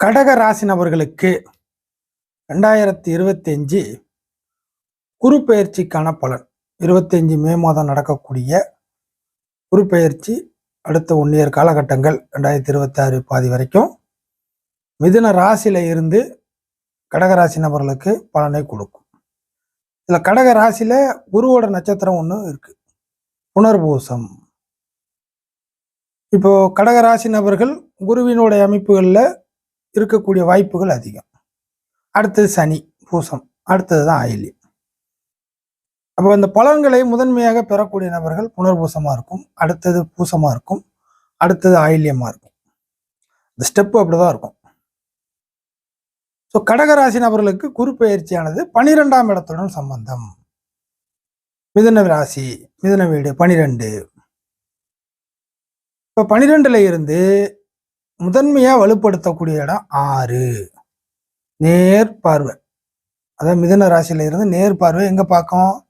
கடக ராசி நபர்களுக்கு ரெண்டாயிரத்தி இருபத்தி அஞ்சு குரு பலன். இருபத்தஞ்சு மே மாதம் நடக்கக்கூடிய குரு அடுத்த ஒன் இயர் காலகட்டங்கள் ரெண்டாயிரத்தி இருபத்தாறு பாதி வரைக்கும் மிதுன ராசியில் இருந்து கடகராசி நபர்களுக்கு பலனை கொடுக்கும். இதில் கடக ராசியில் குருவோட நட்சத்திரம் ஒன்று இருக்கு. புனர்பூசம். இப்போ கடகராசி நபர்கள் குருவினுடைய அமைப்புகளில் இருக்கக்கூடிய வாய்ப்புகள் அதிகம். அடுத்தது சனி பூசம். அடுத்தது தான் ஆயிலி அப்போ இந்த பலன்களை முதன்மையாக பெறக்கூடிய நபர்கள் புனர்பூசமாக இருக்கும். அடுத்தது பூசமாக இருக்கும். அடுத்தது ஆயில்யமாக இருக்கும். இந்த ஸ்டெப்பு அப்படிதான் இருக்கும். ஸோ கடகராசி நபர்களுக்கு குரு பயிற்சியானது பனிரெண்டாம் இடத்துடன் சம்பந்தம். மிதுன ராசி மிதுன வீடு பனிரெண்டு. இப்போ பனிரெண்டுல இருந்து முதன்மையா வலுப்படுத்தக்கூடிய இடம் ஆறு. நேர் பார்வை. அதாவது மிதன ராசியில இருந்து நேர் பார்வை எங்க பார்க்கும்?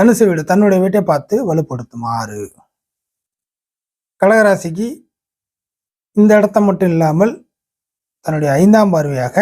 தனுசு வீடு தன்னுடைய வீட்டை பார்த்து வலுப்படுத்தும் ஆறு. கடகராசிக்கு இந்த இடத்த மட்டும் இல்லாமல் தன்னுடைய ஐந்தாம் பார்வையாக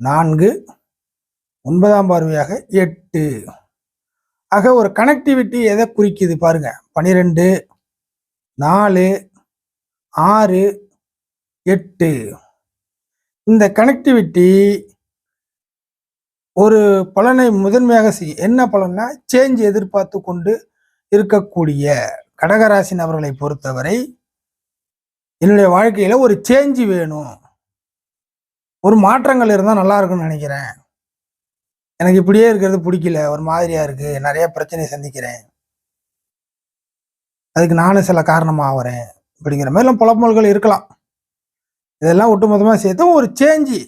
நான்கு ஒன்பதாம் பார்வையாக எட்டு. ஆக ஒரு கனெக்டிவிட்டி எதை குறிக்குது பாருங்க. பனிரெண்டு நாலு ஆறு எட்டு. இந்த கனெக்டிவிட்டி ஒரு பலனை முதன்மையாக செய்யும் என்ன பலன்னா சேஞ்ச் எதிர்பார்த்து கொண்டு இருக்கக்கூடிய கடகராசி நபர்களை பொறுத்தவரை என்னுடைய வாழ்க்கையில் ஒரு சேஞ்சு வேணும். ஒரு மாற்றங்கள் இருந்தால் நல்லா இருக்கும்னு நினைக்கிறேன். எனக்கு இப்படியே இருக்கிறது பிடிக்கல ஒரு மாதிரியாக இருக்குது நிறைய பிரச்சனை சந்திக்கிறேன். அதுக்கு நானும் சில காரணமாகறேன் அப்படிங்கிற மாதிரிலாம் புலம்பல்கள் இருக்கலாம். இதெல்லாம் ஒட்டுமொத்தமாக சேர்த்து ஒரு சேஞ்சு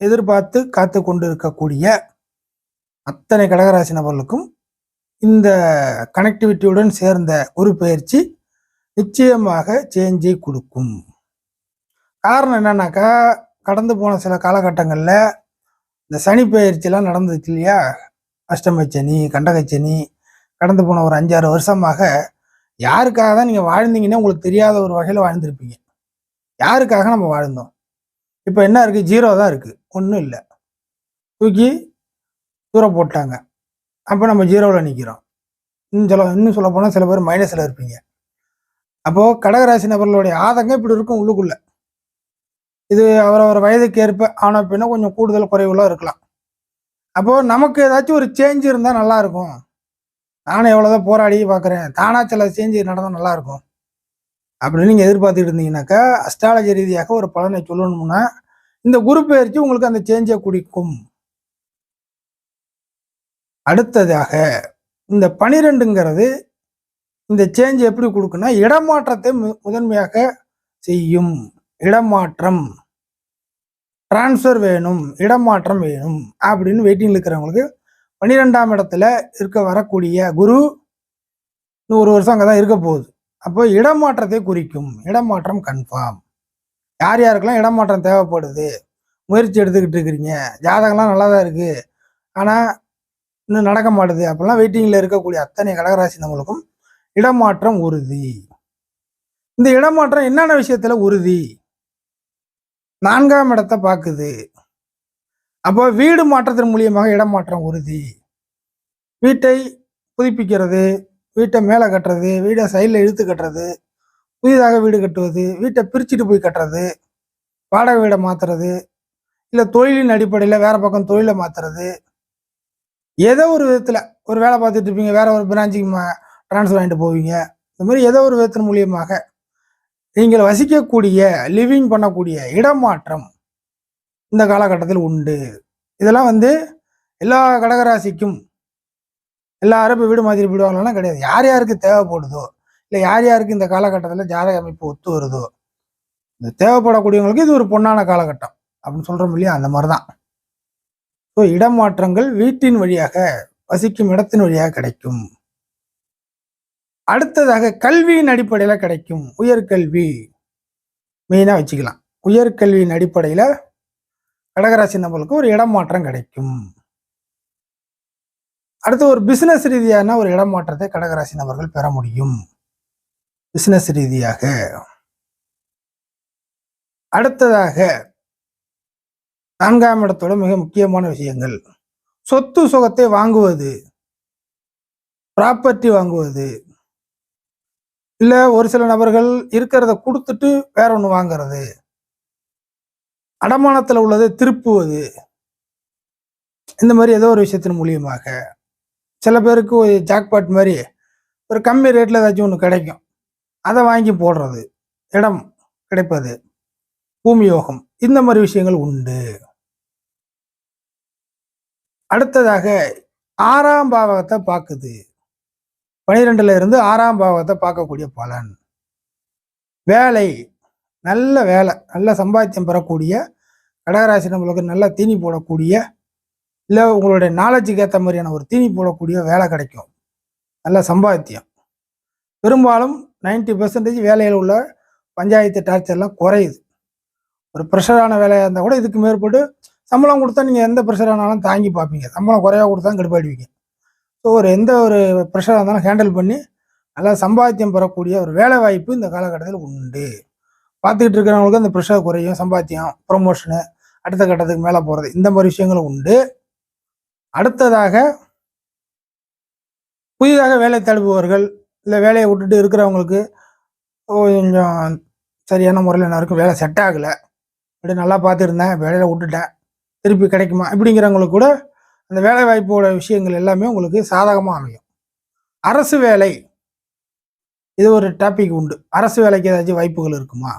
எதிர்பார்த்து காத்து கொண்டு இருக்கக்கூடிய அத்தனை கடகராசி நபர்களுக்கும் இந்த கனெக்டிவிட்டியுடன் சேர்ந்த ஒரு பயிற்சி நிச்சயமாக சேஞ்சை கொடுக்கும். காரணம் என்னன்னாக்கா கடந்து போன சில காலகட்டங்களில் இந்த சனி பயிற்சிலாம் நடந்துச்சு இல்லையா? அஷ்டமச்சனி கண்டகச்சனி கடந்து போன ஒரு அஞ்சாறு வருஷமாக யாருக்காக தான் நீங்கள் வாழ்ந்தீங்கன்னா உங்களுக்கு தெரியாத ஒரு வகையில் வாழ்ந்திருப்பீங்க. யாருக்காக நம்ம வாழ்ந்தோம்? இப்போ என்ன இருக்குது ஜீரோ தான் இருக்குது ஒன்றும் இல்லை. தூக்கி தூரம் போட்டாங்க. அப்போ நம்ம ஜீரோவில் நிற்கிறோம் இன்னும் சொல்ல இன்னும் சொல்ல போனால் சில பேர் மைனஸில் இருப்பீங்க. அப்போது கடகராசி நபர்களுடைய ஆதங்கம் இப்படி இருக்கும் உள்ளுக்குள்ளே. இது அவரவர் வயதுக்கு ஏற்ப ஆன பின்ன கொஞ்சம் கூடுதல் குறைவுலாம் இருக்கலாம். அப்போது நமக்கு ஏதாச்சும் ஒரு சேஞ்ச் இருந்தால் நல்லாயிருக்கும் நானும் எவ்வளோதான் போராடி பார்க்குறேன் தானாக சில சேஞ்ச் நடந்தால் நல்லாயிருக்கும் அப்படின்னு நீங்கள் எதிர்பார்த்துட்டு இருந்தீங்கன்னாக்கா அஸ்ட்ராலஜி ரீதியாக ஒரு பலனை சொல்லணும்னா இந்த குரு பயிற்சி உங்களுக்கு அந்த சேஞ்சை குடிக்கும். அடுத்ததாக இந்த பனிரெண்டுங்கிறது இந்த சேஞ்ச் எப்படி கொடுக்குன்னா இடமாற்றத்தை மு- முதன்மையாக செய்யும். இடமாற்றம். டிரான்ஸ்ஃபர் வேணும். இடமாற்றம் வேணும். அப்படின்னு வெயிட்டிங்கில் இருக்கிறவங்களுக்கு பன்னிரெண்டாம் இடத்துல இருக்க வரக்கூடிய குரு இன்னும் ஒரு வருஷம் அங்கே தான் இருக்க போகுது. அப்போ இடமாற்றத்தை குறிக்கும். இடமாற்றம் கன்ஃபார்ம் யார் யாருக்கெல்லாம் இடமாற்றம் தேவைப்படுது? முயற்சி எடுத்துக்கிட்டு இருக்கிறீங்க. ஜாதகம்லாம் நல்லா தான் இருக்குது ஆனால் இன்னும் நடக்க மாட்டுது. அப்போல்லாம் வெயிட்டிங்கில் இருக்கக்கூடிய அத்தனை கடகராசி நம்மளுக்கும் இடமாற்றம் உறுதி. இந்த இடமாற்றம் என்னென்ன விஷயத்தில் உறுதி? நான்காம் இடத்தை பார்க்குது. அப்போ வீடு மாற்றத்தின் மூலியமாக இடமாற்றம் உறுதி. வீட்டை புதுப்பிக்கிறது வீட்டை மேலே கட்டுறது வீடை சைடில் இழுத்து கட்டுறது புதிதாக வீடு கட்டுவது வீட்டை பிரிச்சுட்டு போய் கட்டுறது வாடகை வீடை மாற்றுறது இல்லை தொழிலின் அடிப்படையில் வேறு பக்கம் தொழிலை மாற்றுறது ஏதோ ஒரு விதத்தில் ஒரு வேலை பார்த்துட்டு இருப்பீங்க வேற ஒரு பிரான்ச்சுக்கு ட்ரான்ஸ்ஃபர் வாங்கிட்டு போவீங்க. இந்த மாதிரி ஏதோ ஒரு விதத்தின் மூலியமாக நீங்கள் வசிக்கக்கூடிய லிவிங் பண்ணக்கூடிய இடமாற்றம் இந்த காலகட்டத்தில் உண்டு. இதெல்லாம் வந்து எல்லா கடகராசிக்கும் எல்லாரும் இப்போ வீடு மாதிரி விடுவாங்கலாம் கிடையாது. யார் யாருக்கு தேவைப்படுதோ இல்லை யார் யாருக்கு இந்த காலகட்டத்தில் ஜாதக அமைப்பு ஒத்து வருதோ இந்த தேவைப்படக்கூடியவங்களுக்கு இது ஒரு பொன்னான காலகட்டம் அப்படின்னு சொல்கிறோம் இல்லையா? அந்த மாதிரி தான் ஸோ இடமாற்றங்கள் வீட்டின் வழியாக வசிக்கும் இடத்தின் வழியாக கிடைக்கும். அடுத்ததாக கல்வியின் அடிப்படையில் கிடைக்கும் உயர்கல்வி. மெயினாக வச்சுக்கலாம். உயர்கல்வியின் அடிப்படையில் கடகராசி நம்மளுக்கு ஒரு இடமாற்றம் கிடைக்கும். அடுத்து ஒரு பிசினஸ் ரீதியான ஒரு இடமாற்றத்தை கடகராசி நபர்கள் பெற முடியும். பிசினஸ் ரீதியாக. அடுத்ததாக நான்காம் இடத்தோட மிக முக்கியமான விஷயங்கள். சொத்து சுகத்தை வாங்குவது ப்ராப்பர்ட்டி வாங்குவது இல்லை ஒரு சில நபர்கள் இருக்கிறத கொடுத்துட்டு வேற ஒன்று வாங்குறது அடமானத்தில் உள்ளதை திருப்புவது இந்த மாதிரி ஏதோ ஒரு விஷயத்தின் மூலியமாக. சில பேருக்கு ஒரு ஜாக்பாட் மாதிரி ஒரு கம்மி ரேட்டில் ஏதாச்சும் ஒன்று கிடைக்கும். அதை வாங்கி போடுறது இடம் கிடைப்பது பூமி யோகம் இந்த மாதிரி விஷயங்கள் உண்டு. அடுத்ததாக ஆறாம் பாவகத்தை பார்க்குது. பனிரெண்டுல இருந்து ஆறாம் பாவகத்தை பார்க்கக்கூடிய பலன். வேலை நல்ல வேலை நல்ல சம்பாத்தியம் பெறக்கூடிய கடகராசி நம்மளுக்கு நல்ல தீனி போடக்கூடிய இல்லை உங்களுடைய நாலேஜுக்கு ஏற்ற மாதிரியான ஒரு தீனி போடக்கூடிய வேலை கிடைக்கும். நல்ல சம்பாத்தியம். பெரும்பாலும் நைன்டி பர்சன்டேஜ் வேலையில் உள்ள பஞ்சாயத்து டார்ச்சர்லாம் குறையுது. ஒரு ப்ரெஷரான வேலையாக இருந்தால் கூட இதுக்கு மேற்பட்டு சம்பளம் கொடுத்தா நீங்கள் எந்த ப்ரெஷர் ஆனாலும் தாங்கி பார்ப்பீங்க. சம்பளம் குறையாக கொடுத்தா கெடுப்பாடுவீங்க ஸோ ஒரு எந்த ஒரு ப்ரெஷராக இருந்தாலும் ஹேண்டில் பண்ணி நல்லா சம்பாத்தியம் பெறக்கூடிய ஒரு வேலை வாய்ப்பு இந்த காலகட்டத்தில் உண்டு. பார்த்துக்கிட்டு இருக்கிறவங்களுக்கு அந்த ப்ரெஷர் குறையும். சம்பாத்தியம் ப்ரொமோஷனு அடுத்த கட்டத்துக்கு மேலே போகிறது இந்த மாதிரி விஷயங்களும் உண்டு. அடுத்ததாக புதிதாக வேலை தேடுபவர்கள் இல்லை வேலையை விட்டுட்டு இருக்கிறவங்களுக்கு கொஞ்சம் சரியான முறையில் எல்லாருக்கும் வேலை செட் ஆகலை. அப்படி நல்லா பார்த்துருந்தேன் வேலையில் விட்டுட்டேன் திருப்பி கிடைக்குமா? இப்படிங்கிறவங்களுக்கு கூட அந்த வேலை வாய்ப்போட விஷயங்கள் எல்லாமே உங்களுக்கு சாதகமாக அமையும். அரசு வேலை இது ஒரு டாபிக் உண்டு. அரசு வேலைக்கு ஏதாச்சும் வாய்ப்புகள் இருக்குமா?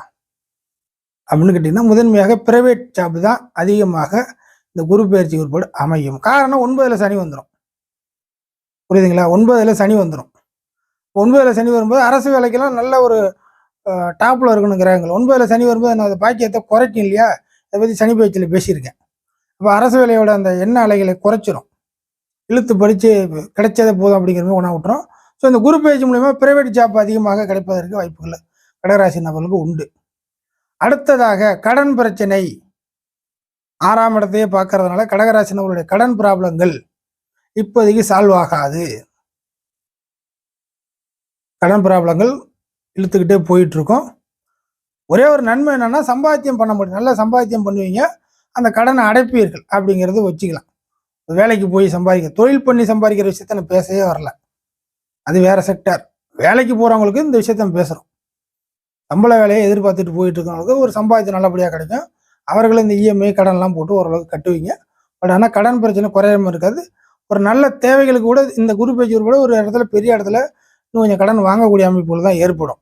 அப்படின்னு கேட்டிங்கன்னா முதன்மையாக பிரைவேட் ஜாப் தான் அதிகமாக இந்த குரு பயிற்சி உட்பட அமையும். காரணம் ஒன்பதுல சனி வந்துடும் புரியுதுங்களா? ஒன்பதுல சனி வந்துடும் ஒன்பதுல சனி வரும்போது அரசு வேலைக்கெல்லாம் நல்ல ஒரு டாப்ல இருக்கணுங்கிறாங்க. ஒன்பதுல சனி வரும்போது நான் அந்த பாக்கியத்தை குறைக்கும் இல்லையா? அதை பற்றி சனி பயிற்சியில் பேசியிருக்கேன். அப்போ அரசு வேலையோட அந்த எண்ண அலைகளை குறைச்சிரும். இழுத்து படித்து கிடைச்சதை போதும் அப்படிங்கிற மாதிரி ஒன்றா விட்டுரும். ஸோ இந்த குரு பயிற்சி மூலிமா பிரைவேட் ஜாப் அதிகமாக கிடைப்பதற்கு வாய்ப்புகள் கடகராசி நபர்களுக்கு உண்டு. அடுத்ததாக கடன் பிரச்சனை. ஆறாம் இடத்தையே பார்க்கறதுனால கடகராசி கடன் ப்ராப்ளங்கள் இப்போதைக்கு சால்வ் ஆகாது. கடன் ப்ராப்ளங்கள் இழுத்துக்கிட்டே போயிட்டுருக்கோம். ஒரே ஒரு நன்மை என்னன்னா சம்பாத்தியம் பண்ண முடியும். நல்லா சம்பாத்தியம் பண்ணுவீங்க. அந்த கடனை அடைப்பீர்கள் அப்படிங்கிறது வச்சுக்கலாம். வேலைக்கு போய் சம்பாதிக்க தொழில் பண்ணி சம்பாதிக்கிற விஷயத்த நான் பேசவே வரல. அது வேற செக்டர் வேலைக்கு போறவங்களுக்கு இந்த விஷயத்த பேசுகிறோம் பேசுறோம். சம்பள வேலையை எதிர்பார்த்துட்டு போயிட்டு இருக்கவங்களுக்கு ஒரு சம்பாதிச்சு நல்லபடியாக கிடைக்கும். அவர்களும் இந்த இஎம்ஐ கடன்லாம் போட்டு ஓரளவுக்கு கட்டுவீங்க. பட் ஆனால் கடன் பிரச்சனை குறையாம இருக்காது. ஒரு நல்ல தேவைகளுக்கு கூட இந்த குரு கூட ஒரு இடத்துல பெரிய இடத்துல இன்னும் கொஞ்சம் கடன் வாங்கக்கூடிய அமைப்புகள் தான் ஏற்படும்.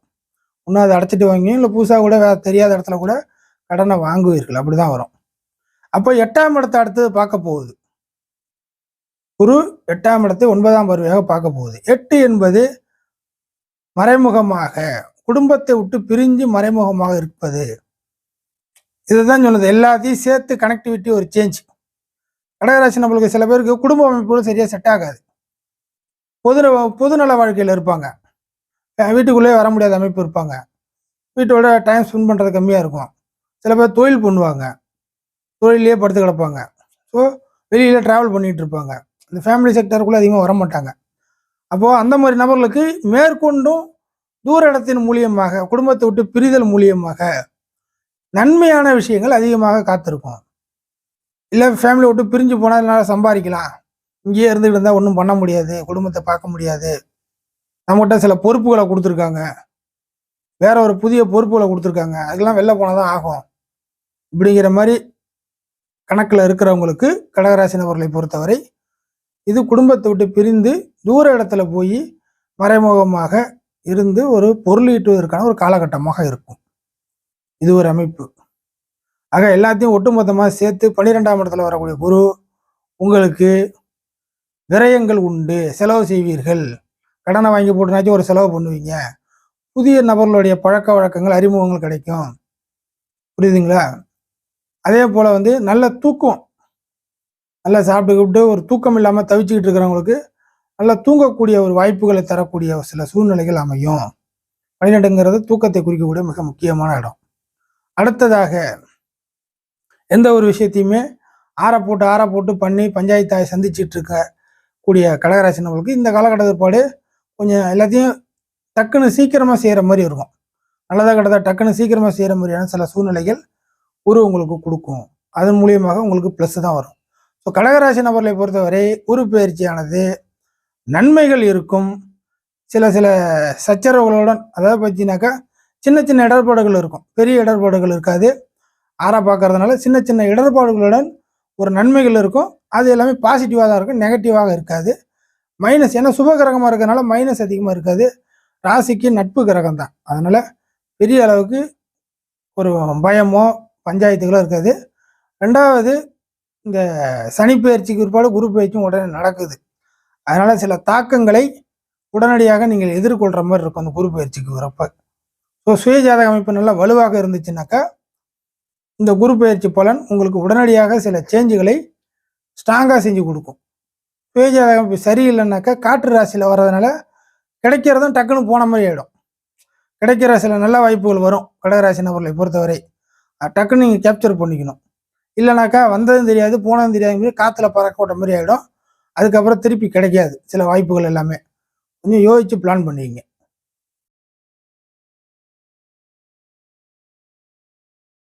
இன்னும் அதை அடைச்சிட்டு வாங்கி இல்லை புதுசாக கூட வேற தெரியாத இடத்துல கூட கடனை வாங்குவீர்கள். அப்படி தான் வரும். அப்போ எட்டாம் இடத்தை அடுத்து பார்க்க போகுது. குரு எட்டாம் இடத்தை ஒன்பதாம் பருவையாக பார்க்க போகுது. எட்டு என்பது மறைமுகமாக குடும்பத்தை விட்டு பிரிஞ்சு மறைமுகமாக இருப்பது. இதுதான் சொல்லுது. எல்லாத்தையும் சேர்த்து கனெக்டிவிட்டி ஒரு சேஞ்ச் கடகராசி நம்மளுக்கு சில பேருக்கு குடும்ப அமைப்புகளும் சரியாக செட் ஆகாது. பொது பொதுநல வாழ்க்கையில் இருப்பாங்க. வீட்டுக்குள்ளேயே வர முடியாத அமைப்பு இருப்பாங்க. வீட்டோட டைம் ஸ்பெண்ட் பண்ணுறது கம்மியாக இருக்கும். சில பேர் தொழில் பண்ணுவாங்க. தொழிலே படுத்து கிடப்பாங்க. ஸோ வெளியில் ட்ராவல் பண்ணிகிட்டு இருப்பாங்க. இந்த ஃபேமிலி செக்டருக்குள்ளே அதிகமாக வர மாட்டாங்க அப்போது அந்த மாதிரி நபர்களுக்கு மேற்கொண்டும் தூர இடத்தின் மூலியமாக குடும்பத்தை விட்டு பிரிதல் மூலியமாக நன்மையான விஷயங்கள் அதிகமாக காத்திருக்கும். இல்லை ஃபேமிலி விட்டு பிரிஞ்சு போனால் என்னால் சம்பாதிக்கலாம். இங்கேயே இருந்துகிட்டு இருந்தால் ஒன்றும் பண்ண முடியாது. குடும்பத்தை பார்க்க முடியாது. நம்மகிட்ட சில பொறுப்புகளை கொடுத்துருக்காங்க. வேற ஒரு புதிய பொறுப்புகளை கொடுத்துருக்காங்க. அதெல்லாம் வெளில போனால் தான் ஆகும். இப்படிங்கிற மாதிரி கணக்கில் இருக்கிறவங்களுக்கு கடகராசி நபர்களை பொறுத்தவரை இது குடும்பத்தை விட்டு பிரிந்து தூர இடத்துல போய் மறைமுகமாக இருந்து ஒரு பொருளீட்டுவதற்கான ஒரு காலகட்டமாக இருக்கும். இது ஒரு அமைப்பு. ஆக எல்லாத்தையும் ஒட்டுமொத்தமாக சேர்த்து பன்னிரெண்டாம் இடத்துல வரக்கூடிய குரு உங்களுக்கு விரயங்கள் உண்டு. செலவு செய்வீர்கள். கடனை வாங்கி போட்டுனாச்சும் ஒரு செலவு பண்ணுவீங்க. புதிய நபர்களுடைய பழக்க வழக்கங்கள் அறிமுகங்கள் கிடைக்கும். புரியுதுங்களா? அதே போல் வந்து நல்ல தூக்கம். நல்லா சாப்பிட்டு கூப்பிட்டு ஒரு தூக்கம் இல்லாமல் தவிச்சுக்கிட்டு இருக்கிறவங்களுக்கு நல்லா தூங்கக்கூடிய ஒரு வாய்ப்புகளை தரக்கூடிய சில சூழ்நிலைகள் அமையும். பன்னிரெண்டுங்கிறது தூக்கத்தை குறிக்கக்கூடிய மிக முக்கியமான இடம். அடுத்ததாக எந்த ஒரு விஷயத்தையுமே ஆற போட்டு ஆற போட்டு பண்ணி பஞ்சாயத்தாய் சந்திச்சுட்டு இருக்க கூடிய கடகராசி நம்மளுக்கு இந்த காலகட்ட கொஞ்சம் எல்லாத்தையும் டக்குன்னு சீக்கிரமாக செய்கிற மாதிரி இருக்கும். நல்லதாக கிடதா டக்குன்னு சீக்கிரமாக செய்கிற மாதிரியான சில சூழ்நிலைகள் குரு உங்களுக்கு கொடுக்கும். அதன் மூலியமாக உங்களுக்கு ப்ளஸ் தான் வரும். ஸோ கடகராசி நபர்களை பொறுத்தவரை குரு பயிற்சியானது நன்மைகள் இருக்கும். சில சில சச்சரவுகளுடன் அதாவது பற்றினாக்கா சின்ன சின்ன இடர்பாடுகள் இருக்கும். பெரிய இடர்பாடுகள் இருக்காது. ஆறாக பார்க்கறதுனால சின்ன சின்ன இடர்பாடுகளுடன் ஒரு நன்மைகள் இருக்கும். அது எல்லாமே பாசிட்டிவாக தான் இருக்கும். நெகட்டிவாக இருக்காது. மைனஸ் ஏன்னா சுப கிரகமாக இருக்கிறதுனால மைனஸ் அதிகமாக இருக்காது. ராசிக்கு நட்பு கிரகம் தான். அதனால் பெரிய அளவுக்கு ஒரு பயமோ பஞ்சாயத்துகளோ இருக்காது. ரெண்டாவது இந்த சனி பயிற்சிக்கு பிற்பாடு குரு பயிற்சியும் உடனே நடக்குது. அதனால் சில தாக்கங்களை உடனடியாக நீங்கள் எதிர்கொள்கிற மாதிரி இருக்கும் அந்த குரு பயிற்சிக்கு வரப்போ. ஸோ சுய ஜாதக அமைப்பு நல்லா வலுவாக இருந்துச்சுனாக்கா இந்த குரு பயிற்சி பலன் உங்களுக்கு உடனடியாக சில சேஞ்சுகளை ஸ்ட்ராங்காக செஞ்சு கொடுக்கும். சுய ஜாதக அமைப்பு சரியில்லைனாக்கா காற்று ராசியில் வர்றதுனால கிடைக்கிறதும் டக்குன்னு போன மாதிரி ஆகிடும் கிடைக்கிற சில நல்ல வாய்ப்புகள் வரும் கடகராசி நபர்களை பொறுத்தவரை. டக்குன்னு நீங்கள் கேப்சர் பண்ணிக்கணும். இல்லைனாக்கா வந்ததும் தெரியாது போனதும் தெரியாது மாதிரி காற்றுல பறக்க விட்ட மாதிரி ஆகிடும் அதுக்கப்புறம் திருப்பி கிடைக்காது சில வாய்ப்புகள் எல்லாமே. கொஞ்சம் யோசிச்சு பிளான் பண்ணுவீங்க